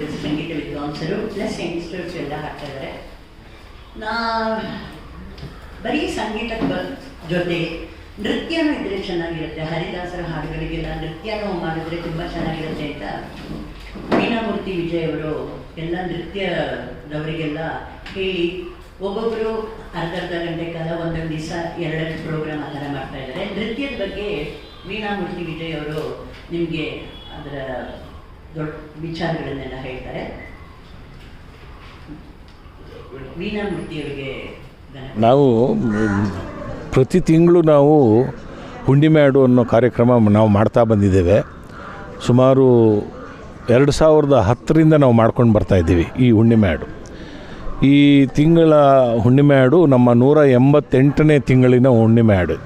ದೊಡ್ಡ ಸಂಗೀತ ವಿದ್ವಾಂಸರು plus youngsters ಎಲ್ಲ ಹಾಕ್ತಾ ಇದ್ದಾರೆ ನಾ ಬರೀ ಸಂಗೀತದ ಜೊತೆ ನೃತ್ಯನೂ ಇದ್ರೆ ಚೆನ್ನಾಗಿರುತ್ತೆ. ಹರಿದಾಸರ ಹಾಡುಗಳಿಗೆಲ್ಲ ನೃತ್ಯನೂ ಮಾಡಿದ್ರೆ ತುಂಬ ಚೆನ್ನಾಗಿರುತ್ತೆ ಅಂತ. ವೀಣಾಮೂರ್ತಿ ವಿಜಯ್ ಅವರು ಎಲ್ಲ ನೃತ್ಯದವರಿಗೆಲ್ಲ ಹೇಳಿ ಒಬ್ಬೊಬ್ಬರು ಅರ್ಧ ಅರ್ಧ ಗಂಟೆ ಕಾಲ ಒಂದೊಂದು ದಿವಸ ಎರಡೆರಡು ಪ್ರೋಗ್ರಾಮ್ ಆ ಥರ ಮಾಡ್ತಾ ಇದ್ದಾರೆ. ನೃತ್ಯದ ಬಗ್ಗೆ ವೀಣಾಮೂರ್ತಿ ವಿಜಯ್ ಅವರು ನಿಮಗೆ ಅದರ ದೊಡ್ಡ ವಿಚಾರಗಳನ್ನೆಲ್ಲ ಹೇಳ್ತಾರೆ. ವೀಣಾಮೂರ್ತಿಯವರಿಗೆ ನಾವು ಪ್ರತಿ ತಿಂಗಳು ನಾವು ಹುಣ್ಣಿಮೆ ಹಾಡು ಅನ್ನೋ ಕಾರ್ಯಕ್ರಮ ನಾವು ಮಾಡ್ತಾ ಬಂದಿದ್ದೇವೆ. ಸುಮಾರು ಎರಡು ಸಾವಿರದ ಹತ್ತರಿಂದ ನಾವು ಮಾಡ್ಕೊಂಡು ಬರ್ತಾ ಇದ್ದೀವಿ ಈ ಹುಣ್ಣಿಮೆ ಹಾಡು ಈ ತಿಂಗಳ ಹುಣ್ಣಿಮೆ ಹಾಡು ನಮ್ಮ ನೂರ ಎಂಬತ್ತೆಂಟನೇ ತಿಂಗಳಿನ ಹುಣ್ಣಿಮೆ ಹಾಡು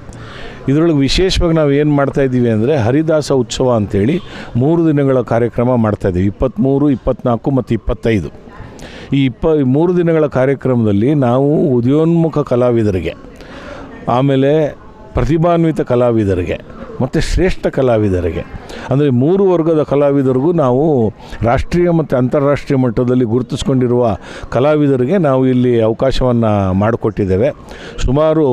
ಇದರೊಳಗೆ ವಿಶೇಷವಾಗಿ ನಾವು ಏನು ಮಾಡ್ತಾಯಿದ್ದೀವಿ ಅಂದರೆ ಹರಿದಾಸ ಉತ್ಸವ ಅಂಥೇಳಿ ಮೂರು ದಿನಗಳ ಕಾರ್ಯಕ್ರಮ ಮಾಡ್ತಾಯಿದ್ದೀವಿ ಇಪ್ಪತ್ತ್ಮೂರು ಇಪ್ಪತ್ತ್ನಾಲ್ಕು ಮತ್ತು ಇಪ್ಪತ್ತೈದು. ಈ ಇಪ್ಪ ಮೂರು ದಿನಗಳ ಕಾರ್ಯಕ್ರಮದಲ್ಲಿ ನಾವು ಉದಯೋನ್ಮುಖ ಕಲಾವಿದರಿಗೆ, ಆಮೇಲೆ ಪ್ರತಿಭಾನ್ವಿತ ಕಲಾವಿದರಿಗೆ, ಮತ್ತು ಶ್ರೇಷ್ಠ ಕಲಾವಿದರಿಗೆ ಅಂದರೆ ಮೂರು ವರ್ಗದ ಕಲಾವಿದರಿಗೂ ನಾವು ರಾಷ್ಟ್ರೀಯ ಮತ್ತು ಅಂತಾರಾಷ್ಟ್ರೀಯ ಮಟ್ಟದಲ್ಲಿ ಗುರುತಿಸ್ಕೊಂಡಿರುವ ಕಲಾವಿದರಿಗೆ ನಾವು ಇಲ್ಲಿ ಅವಕಾಶವನ್ನು ಮಾಡಿಕೊಟ್ಟಿದ್ದೇವೆ. ಸುಮಾರು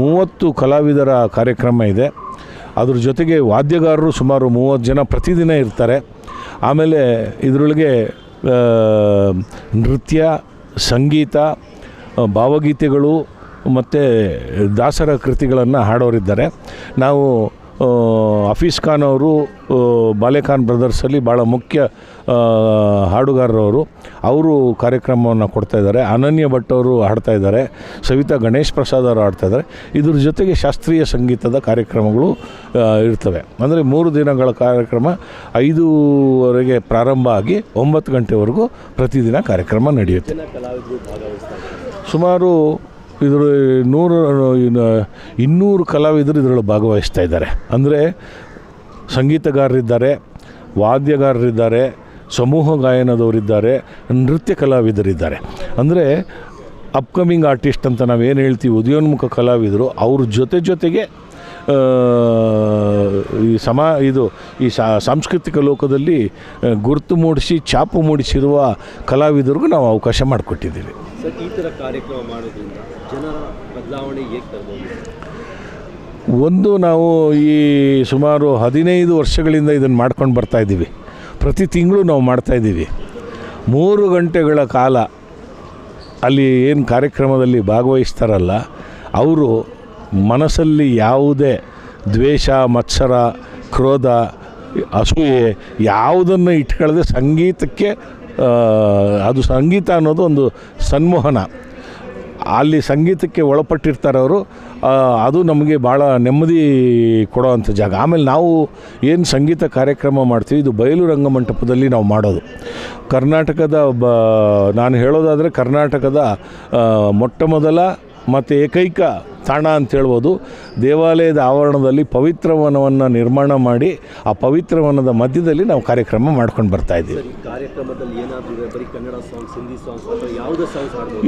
ಮೂವತ್ತು ಕಲಾವಿದರ ಕಾರ್ಯಕ್ರಮ ಇದೆ. ಅದ್ರ ಜೊತೆಗೆ ವಾದ್ಯಗಾರರು ಸುಮಾರು ಮೂವತ್ತು ಜನ ಪ್ರತಿದಿನ ಇರ್ತಾರೆ. ಆಮೇಲೆ ಇದರೊಳಗೆ ನೃತ್ಯ, ಸಂಗೀತ ಭಾವಗೀತೆಗಳು ಮತ್ತು ದಾಸರ ಕೃತಿಗಳನ್ನು ಹಾಡೋರಿದ್ದಾರೆ. ನಾವು ಹಫೀಸ್ ಖಾನ್ ಅವರು ಬಾಲೆಖಾನ್ ಬ್ರದರ್ಸಲ್ಲಿ ಭಾಳ ಮುಖ್ಯ ಹಾಡುಗಾರರವರು. ಅವರು ಕಾರ್ಯಕ್ರಮವನ್ನು ಕೊಡ್ತಾ ಇದ್ದಾರೆ. ಅನನ್ಯ ಭಟ್ ಅವರು ಹಾಡ್ತಾ ಇದ್ದಾರೆ. ಸವಿತಾ ಗಣೇಶ್ ಪ್ರಸಾದ್ ಅವರು ಹಾಡ್ತಾ ಇದ್ದಾರೆ. ಇದ್ರ ಜೊತೆಗೆ ಶಾಸ್ತ್ರೀಯ ಸಂಗೀತದ ಕಾರ್ಯಕ್ರಮಗಳು ಇರ್ತವೆ. ಅಂದರೆ ಮೂರು ದಿನಗಳ ಕಾರ್ಯಕ್ರಮ ಐದೂವರೆಗೆ ಪ್ರಾರಂಭ ಆಗಿ ಒಂಬತ್ತು ಗಂಟೆವರೆಗೂ ಪ್ರತಿದಿನ ಕಾರ್ಯಕ್ರಮ ನಡೆಯುತ್ತೆ. ಸುಮಾರು ಇದ್ರ ನೂರು, ಇನ್ನು ಇನ್ನೂರು ಕಲಾವಿದರು ಇದರಲ್ಲಿ ಭಾಗವಹಿಸ್ತಾ ಇದ್ದಾರೆ. ಅಂದರೆ ಸಂಗೀತಗಾರರಿದ್ದಾರೆ, ವಾದ್ಯಗಾರರಿದ್ದಾರೆ, ಸಮೂಹ ಗಾಯನದವರಿದ್ದಾರೆ, ನೃತ್ಯ ಕಲಾವಿದರಿದ್ದಾರೆ. ಅಂದರೆ ಅಪ್ಕಮಿಂಗ್ ಆರ್ಟಿಸ್ಟ್ ಅಂತ ನಾವೇನು ಹೇಳ್ತೀವಿ, ಉದಯೋನ್ಮುಖ ಕಲಾವಿದರು ಅವ್ರ ಜೊತೆ ಜೊತೆಗೆ ಈ ಸಮ, ಇದು, ಈ ಸಾಂಸ್ಕೃತಿಕ ಲೋಕದಲ್ಲಿ ಗುರುತು ಮೂಡಿಸಿ ಛಾಪು ಮೂಡಿಸಿರುವ ಕಲಾವಿದರಿಗೂ ನಾವು ಅವಕಾಶ ಮಾಡಿಕೊಟ್ಟಿದ್ದೀವಿ. ಈ ಥರ ಕಾರ್ಯಕ್ರಮ ಮಾಡೋದ್ರಿಂದ ಜನರ ಬದಲಾವಣೆ ಹೇಗೆ ತರಬಹುದು? ಒಂದು ನಾವು ಈ ಸುಮಾರು ಹದಿನೈದು ವರ್ಷಗಳಿಂದ ಇದನ್ನು ಮಾಡ್ಕೊಂಡು ಬರ್ತಾ ಇದ್ದೀವಿ. ಪ್ರತಿ ತಿಂಗಳು ನಾವು ಮಾಡ್ತಾಯಿದ್ದೀವಿ ಮೂರು ಗಂಟೆಗಳ ಕಾಲ ಅಲ್ಲಿ ಏನು ಕಾರ್ಯಕ್ರಮದಲ್ಲಿ ಭಾಗವಹಿಸ್ತಾರಲ್ಲ, ಅವರು ಮನಸ್ಸಲ್ಲಿ ಯಾವುದೇ ದ್ವೇಷ, ಮತ್ಸರ, ಕ್ರೋಧ, ಅಸೂಯೆ ಯಾವುದನ್ನು ಇಟ್ಕೊಳ್ಳದೆ ಸಂಗೀತಕ್ಕೆ ಅದು ಸಂಗೀತ ಅನ್ನೋದು ಒಂದು ಸನ್ಮೋಹನ. ಅಲ್ಲಿ ಸಂಗೀತಕ್ಕೆ ಒಳಪಟ್ಟಿರ್ತಾರೆ ಅವರು. ಅದು ನಮಗೆ ಭಾಳ ನೆಮ್ಮದಿ ಕೊಡೋವಂಥ ಜಾಗ. ಆಮೇಲೆ ನಾವು ಏನು ಸಂಗೀತ ಕಾರ್ಯಕ್ರಮ ಮಾಡ್ತೀವಿ, ಇದು ಬಯಲು ರಂಗಮಂಟಪದಲ್ಲಿ ನಾವು ಮಾಡೋದು. ಕರ್ನಾಟಕದ ಬ, ನಾನು ಹೇಳೋದಾದರೆ ಕರ್ನಾಟಕದ ಮೊಟ್ಟ ಮೊದಲ ಮತ್ತು ಏಕೈಕ ತಾಣ ಅಂತ ಹೇಳ್ಬೋದು. ದೇವಾಲಯದ ಆವರಣದಲ್ಲಿ ಪವಿತ್ರ ವನವನ್ನು ನಿರ್ಮಾಣ ಮಾಡಿ ಆ ಪವಿತ್ರ ವನದ ಮಧ್ಯದಲ್ಲಿ ನಾವು ಕಾರ್ಯಕ್ರಮ ಮಾಡ್ಕೊಂಡು ಬರ್ತಾ ಇದ್ದೀವಿ.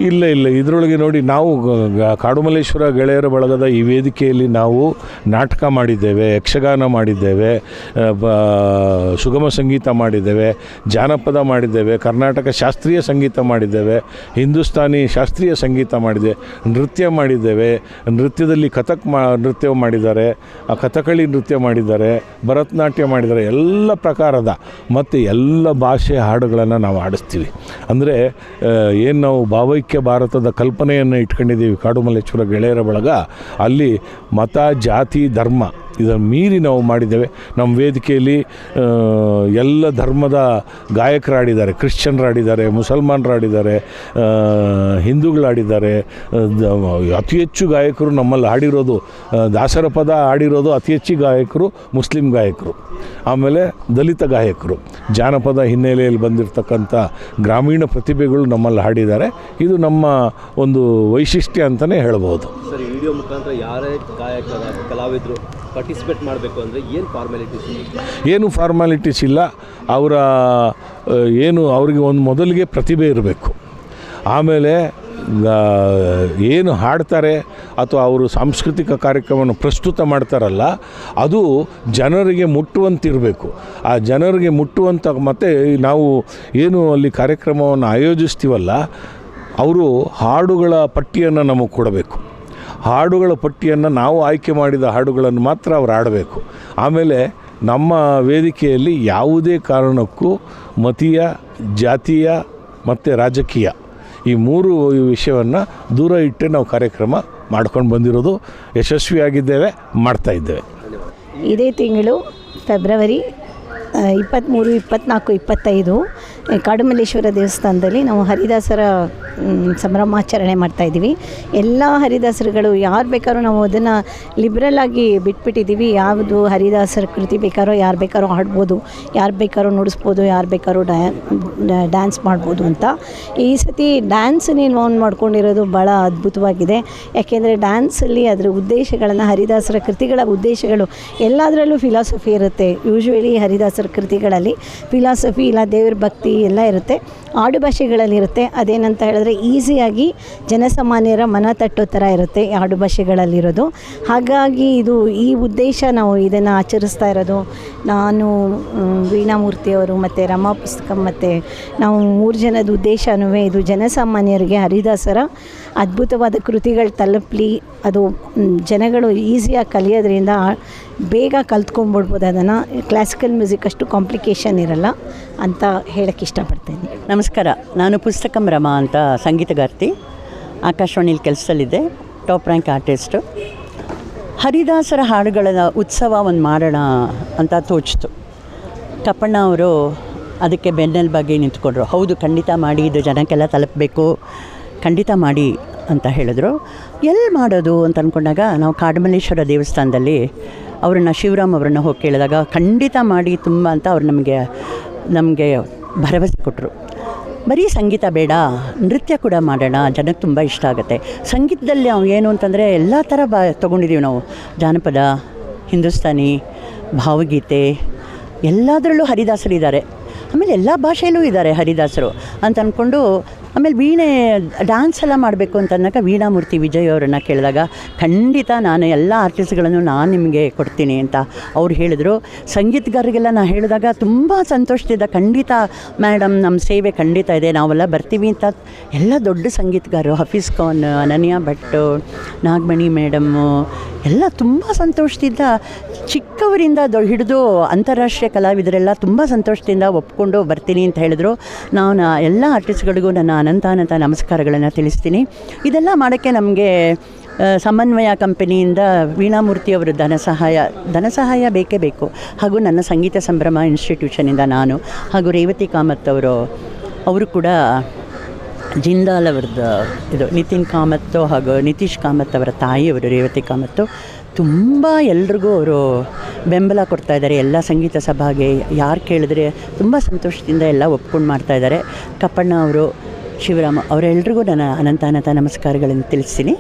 ಇಲ್ಲ ಇಲ್ಲ. ಇದರೊಳಗೆ ನೋಡಿ ನಾವು ಕಾಡುಮಲ್ಲೇಶ್ವರ ಗೆಳೆಯರ ಬಳಗದ ಈ ವೇದಿಕೆಯಲ್ಲಿ ನಾವು ನಾಟಕ ಮಾಡಿದ್ದೇವೆ ಯಕ್ಷಗಾನ ಮಾಡಿದ್ದೇವೆ ಸುಗಮ ಸಂಗೀತ ಮಾಡಿದ್ದೇವೆ ಜಾನಪದ ಮಾಡಿದ್ದೇವೆ ಕರ್ನಾಟಕ ಶಾಸ್ತ್ರೀಯ ಸಂಗೀತ ಮಾಡಿದ್ದೇವೆ ಹಿಂದೂಸ್ತಾನಿ ಶಾಸ್ತ್ರೀಯ ಸಂಗೀತ ಮಾಡಿದೆ ನೃತ್ಯ ಮಾಡಿದ್ದೇವೆ ನೃತ್ಯದಲ್ಲಿ ಕಥಕ್ ಮಾ, ನೃತ್ಯ ಮಾಡಿದ್ದಾರೆ ಕಥಕಳಿ ನೃತ್ಯ ಮಾಡಿದ್ದಾರೆ, ಭರತನಾಟ್ಯ ಮಾಡಿದ್ದಾರೆ, ಎಲ್ಲ ಪ್ರಕಾರದ ಮತ್ತು ಎಲ್ಲ ಭಾಷೆ ಹಾಡುಗಳನ್ನು ನಾವು ಆಡಿಸ್ತೀವಿ ಅಂದರೆ ಏನು ನಾವು ಭಾವೈಕ್ಯ ಭಾರತದ ಕಲ್ಪನೆಯನ್ನು ಇಟ್ಕೊಂಡಿದ್ದೀವಿ ಕಾಡುಮಲ್ಲೇಶ್ವರ ಗೆಳೆಯರ ಬಳಗ, ಅಲ್ಲಿ ಮತ, ಜಾತಿ, ಧರ್ಮ ಇದನ್ನು ಮೀರಿ ನಾವು ಮಾಡಿದ್ದೇವೆ. ನಮ್ಮ ವೇದಿಕೆಯಲ್ಲಿ ಎಲ್ಲ ಧರ್ಮದ ಗಾಯಕರು ಆಡಿದ್ದಾರೆ ಕ್ರಿಶ್ಚಿಯನ್ರು ಆಡಿದ್ದಾರೆ ಮುಸಲ್ಮಾನರು ಆಡಿದ್ದಾರೆ ಹಿಂದೂಗಳು ಆಡಿದ್ದಾರೆ ಅತಿ ಹೆಚ್ಚು ಗಾಯಕರು ನಮ್ಮಲ್ಲಿ ಹಾಡಿರೋದು ದಾಸರ ಪದ ಆಡಿರೋದು ಅತಿ ಹೆಚ್ಚು ಗಾಯಕರು ಮುಸ್ಲಿಂ ಗಾಯಕರು. ಆಮೇಲೆ ದಲಿತ ಗಾಯಕರು. ಜಾನಪದ ಹಿನ್ನೆಲೆಯಲ್ಲಿ ಬಂದಿರತಕ್ಕಂಥ ಗ್ರಾಮೀಣ ಪ್ರತಿಭೆಗಳು ನಮ್ಮಲ್ಲಿ ಹಾಡಿದ್ದಾರೆ. ಇದು ನಮ್ಮ ಒಂದು ವೈಶಿಷ್ಟ್ಯ ಅಂತಲೇ ಹೇಳ್ಬೋದು ಸರ್ ವಿಡಿಯೋ ಮುಖಾಂತರ ಯಾರೇ ಗಾಯಕರ ಕಲಾವಿದರು ಪಾರ್ಟಿಸಿಪೇಟ್ ಮಾಡಬೇಕು ಅಂದರೆ ಏನು ಫಾರ್ಮ್ಯಾಲಿಟೀಸ್ ಏನು ಫಾರ್ಮ್ಯಾಲಿಟೀಸ್ ಇಲ್ಲ. ಅವರ ಏನು ಅವರಿಗೆ ಒಂದು ಮೊದಲಿಗೆ ಪ್ರತಿಭೆ ಇರಬೇಕು. ಆಮೇಲೆ ಏನು ಹಾಡ್ತಾರೆ ಅಥವಾ ಅವರು ಸಾಂಸ್ಕೃತಿಕ ಕಾರ್ಯಕ್ರಮವನ್ನು ಪ್ರಸ್ತುತ ಮಾಡ್ತಾರಲ್ಲ, ಅದು ಜನರಿಗೆ ಮುಟ್ಟುವಂತಿರಬೇಕು. ಆ ಜನರಿಗೆ ಮುಟ್ಟುವಂಥ ಮತ್ತು ನಾವು ಏನು ಅಲ್ಲಿ ಕಾರ್ಯಕ್ರಮವನ್ನು ಆಯೋಜಿಸ್ತೀವಲ್ಲ, ಅವರು ಹಾಡುಗಳ ಪಟ್ಟಿಯನ್ನು ನಮಗೆ ಕೊಡಬೇಕು. ಹಾಡುಗಳ ಪಟ್ಟಿಯನ್ನು ನಾವು ಆಯ್ಕೆ ಮಾಡಿದ ಹಾಡುಗಳನ್ನು ಮಾತ್ರ ಅವ್ರು ಆಡಬೇಕು ಆಮೇಲೆ ನಮ್ಮ ವೇದಿಕೆಯಲ್ಲಿ ಯಾವುದೇ ಕಾರಣಕ್ಕೂ ಮತೀಯ, ಜಾತೀಯ ಮತ್ತು ರಾಜಕೀಯ ಈ ಮೂರು ವಿಷಯವನ್ನು ದೂರ ಇಟ್ಟೆ ನಾವು ಕಾರ್ಯಕ್ರಮ ಮಾಡ್ಕೊಂಡು ಬಂದಿರೋದು ಯಶಸ್ವಿಯಾಗಿದ್ದೇವೆ, ಮಾಡ್ತಾ ಇದ್ದೇವೆ. ಇದೇ ತಿಂಗಳು ಫೆಬ್ರವರಿ ಇಪ್ಪತ್ತ್ಮೂರು ಇಪ್ಪತ್ತ್ನಾಲ್ಕು ಇಪ್ಪತ್ತೈದು ಕಾಡುಮಲ್ಲೇಶ್ವರ ದೇವಸ್ಥಾನದಲ್ಲಿ ನಾವು ಹರಿದಾಸರ ಸಂಭ್ರಮಾಚರಣೆ ಮಾಡ್ತಾಯಿದ್ದೀವಿ ಎಲ್ಲ ಹರಿದಾಸರುಗಳು ಯಾರು ಬೇಕಾದ್ರೂ ನಾವು ಅದನ್ನು ಲಿಬ್ರಲ್ ಆಗಿ ಬಿಟ್ಬಿಟ್ಟಿದ್ದೀವಿ. ಯಾವುದು ಹರಿದಾಸರ ಕೃತಿ ಬೇಕಾದ್ರೂ, ಯಾರು ಬೇಕಾದ್ರೂ ಹಾಡ್ಬೋದು. ಯಾರು ಬೇಕಾದ್ರೂ ನುಡಿಸ್ಬೋದು, ಯಾರು ಬೇಕಾದ್ರೋ ಡ್ಯಾನ್ಸ್ ಮಾಡ್ಬೋದು ಅಂತ. ಈ ಸತಿ ಡ್ಯಾನ್ಸನ್ನೇ ಇನ್ವಾಲ್ವ್ ಮಾಡ್ಕೊಂಡಿರೋದು ಭಾಳ ಅದ್ಭುತವಾಗಿದೆ. ಯಾಕೆಂದರೆ ಡ್ಯಾನ್ಸಲ್ಲಿ ಅದರ ಉದ್ದೇಶಗಳನ್ನು, ಹರಿದಾಸರ ಕೃತಿಗಳ ಉದ್ದೇಶಗಳು ಎಲ್ಲದರಲ್ಲೂ ಫಿಲಾಸಫಿ ಇರುತ್ತೆ. ಯೂಶ್ವಲಿ ಹರಿದಾಸರ ಕೃತಿಗಳಲ್ಲಿ ಫಿಲಾಸಫಿ ಇಲ್ಲ, ದೇವ್ರ ಭಕ್ತಿ ಎಲ್ಲ ಇರುತ್ತೆ. ಆಡು ಭಾಷೆಗಳಲ್ಲಿರುತ್ತೆ. ಅದೇನಂತ ಹೇಳಿದ್ರೆ ಈಸಿಯಾಗಿ ಜನಸಾಮಾನ್ಯರ ಮನ ತಟ್ಟೋ ಥರ ಇರುತ್ತೆ ಆಡು ಭಾಷೆಗಳಲ್ಲಿರೋದು. ಹಾಗಾಗಿ ಇದು ಈ ಉದ್ದೇಶ ನಾವು ಇದನ್ನು ಆಚರಿಸ್ತಾ ಇರೋದು. ನಾನು ವೀಣಾಮೂರ್ತಿಯವರು ಮತ್ತು ರಮಾ ಪುಸ್ತಕ ಮತ್ತು ನಾವು ಮೂರು ಜನದ ಉದ್ದೇಶನೂ ಇದು ಜನಸಾಮಾನ್ಯರಿಗೆ ಹರಿದಾಸರ ಅದ್ಭುತವಾದ ಕೃತಿಗಳು ತಲುಪಲಿ. ಅದು ಜನಗಳು ಈಸಿಯಾಗಿ ಕಲಿಯೋದ್ರಿಂದ ಬೇಗ ಕಲ್ತ್ಕೊಂಡ್ಬಿಡ್ಬೋದು ಅದನ್ನು. ಕ್ಲಾಸಿಕಲ್ ಮ್ಯೂಸಿಕ್ ಅಷ್ಟು ಕಾಂಪ್ಲಿಕೇಶನ್ ಇರಲ್ಲ ಅಂತ ಹೇಳಕ್ಕೆ ಇಷ್ಟಪಡ್ತೇನೆ. ನಮಸ್ಕಾರ. ನಾನು ಪುಸ್ತಕಂ ರಮಾ ಅಂತ ಸಂಗೀತಗಾರ್ತಿ. ಆಕಾಶವಾಣಿಲಿ ಕೆಲಸದಲ್ಲಿದ್ದೆ. ಟಾಪ್ ರ್ಯಾಂಕ್ ಆರ್ಟಿಸ್ಟು ಹರಿದಾಸರ ಹಾಡುಗಳ ಉತ್ಸವ ಒಂದು ಮಾಡೋಣ ಅಂತ ತೋಚಿತು. ಕಪ್ಪಣ್ಣ ಅವರು ಅದಕ್ಕೆ ಬೆನ್ನೆಲುಬಾಗಿ ನಿಂತ್ಕೊಂಡ್ರು. ಹೌದು, ಖಂಡಿತ ಮಾಡಿ, ಇದು ಜನಕ್ಕೆಲ್ಲ ತಲುಪಬೇಕು. ಖಂಡಿತ ಮಾಡಿ ಅಂತ ಹೇಳಿದ್ರು. ಎಲ್ಲಿ ಮಾಡೋದು ಅಂತ ಅಂದ್ಕೊಂಡಾಗ ನಾವು ಕಾಡಮಲ್ಲೇಶ್ವರ ದೇವಸ್ಥಾನದಲ್ಲಿ ಅವ್ರನ್ನ ಶಿವರಾಮ್ ಅವರನ್ನ ಹೋಗಿ ಕೇಳಿದಾಗ ಖಂಡಿತ ಮಾಡಿ ತುಂಬ ಅಂತ ಅವ್ರು ನಮಗೆ ನಮಗೆ ಭರವಸೆ ಕೊಟ್ಟರು ಬರೀ ಸಂಗೀತ ಬೇಡ, ನೃತ್ಯ ಕೂಡ ಮಾಡೋಣ, ಜನಕ್ಕೆ ತುಂಬ ಇಷ್ಟ ಆಗುತ್ತೆ. ಸಂಗೀತದಲ್ಲಿ ನಾವು ಏನು ಅಂತಂದರೆ ಎಲ್ಲ ಥರ ಬಾ ತೊಗೊಂಡಿದ್ದೀವಿ ನಾವು. ಜಾನಪದ, ಹಿಂದೂಸ್ತಾನಿ, ಭಾವಗೀತೆ, ಎಲ್ಲದರಲ್ಲೂ ಹರಿದಾಸರಿದ್ದಾರೆ. ಆಮೇಲೆ ಎಲ್ಲ ಭಾಷೆಯಲ್ಲೂ ಇದ್ದಾರೆ ಹರಿದಾಸರು. ಅಂತ ಅಂದ್ಕೊಂಡು ಆಮೇಲೆ ವೀಣೆ ಡ್ಯಾನ್ಸ್ ಎಲ್ಲ ಮಾಡಬೇಕು ಅಂತ ಅಂದಾಗ ವೀಣಾಮೂರ್ತಿ ವಿಜಯ್ ಅವರನ್ನು ಕೇಳಿದಾಗ, ಖಂಡಿತ ನಾನು ಎಲ್ಲ ಆರ್ಟಿಸ್ಟ್ಗಳನ್ನು ನಾನು ನಿಮಗೆ ಕೊಡ್ತೀನಿ ಅಂತ ಅವ್ರು ಹೇಳಿದರು. ಸಂಗೀತಗಾರರಿಗೆಲ್ಲ ನಾನು ಹೇಳಿದಾಗ ತುಂಬ ಸಂತೋಷದಿಂದ, ಖಂಡಿತ ಮೇಡಮ್ ನಮ್ಮ ಸೇವೆ ಖಂಡಿತ ಇದೆ, ನಾವೆಲ್ಲ ಬರ್ತೀವಿ ಅಂತ. ಎಲ್ಲ ದೊಡ್ಡ ಸಂಗೀತಗಾರರು ಹಫೀಸ್ ಖಾನ್, ಅನನ್ಯ ಭಟ್, ನಾಗಮಣಿ ಮೇಡಮ್ಮು ಎಲ್ಲ ತುಂಬ ಸಂತೋಷದಿಂದ, ಚಿಕ್ಕವರಿಂದ ದೊ, ಹಿಡಿದು ಅಂತಾರಾಷ್ಟ್ರೀಯ ಕಲಾವಿದರೆಲ್ಲ ತುಂಬ ಸಂತೋಷದಿಂದ ಒಪ್ಕೊಂಡು ಬರ್ತೀನಿ ಅಂತ ಹೇಳಿದ್ರು. ನಾನು ಎಲ್ಲ ಆರ್ಟಿಸ್ಟ್ಗಳಿಗೂ ನನ್ನ ಅನಂತಾನಂತ ನಮಸ್ಕಾರಗಳನ್ನು ತಿಳಿಸ್ತೀನಿ. ಇದೆಲ್ಲ ಮಾಡೋಕ್ಕೆ ನಮಗೆ ಸಮನ್ವಯ ಕಂಪನಿಯಿಂದ ವೀಣಾಮೂರ್ತಿಯವರು ಧನ ಸಹಾಯ ಧನ ಸಹಾಯ ಬೇಕೇ ಬೇಕು. ಹಾಗೂ ನನ್ನ ಸಂಗೀತ ಸಂಭ್ರಮ ಇನ್ಸ್ಟಿಟ್ಯೂಷನಿಂದ ನಾನು, ಹಾಗೂ ರೇವತಿ ಕಾಮತ್ ಅವರು ಅವರು ಕೂಡ ಜಿಂದಾಲ್ ಅವ್ರದ್ದು ಇದು ನಿತಿನ್ ಕಾಮತ್ತು ಹಾಗೂ ನಿತೀಶ್ ಕಾಮತ್ ಅವರ ತಾಯಿಯವರು ರೇವತಿ ಕಾಮತ್ತು. ತುಂಬ ಎಲ್ರಿಗೂ ಅವರು ಬೆಂಬಲ ಕೊಡ್ತಾ ಇದ್ದಾರೆ. ಎಲ್ಲ ಸಂಗೀತ ಸಭಾಗೆ ಯಾರು ಕೇಳಿದ್ರೆ ತುಂಬ ಸಂತೋಷದಿಂದ ಎಲ್ಲ ಒಪ್ಕೊಂಡು ಮಾಡ್ತಾ ಇದ್ದಾರೆ. ಕಪ್ಪಣ್ಣ ಅವರು ಶಿವರಾಮ ಅವರೆಲ್ರಿಗೂ ನನ್ನ ಅನಂತ ಅನಂತ ನಮಸ್ಕಾರಗಳನ್ನು ತಿಳಿಸ್ತೀನಿ.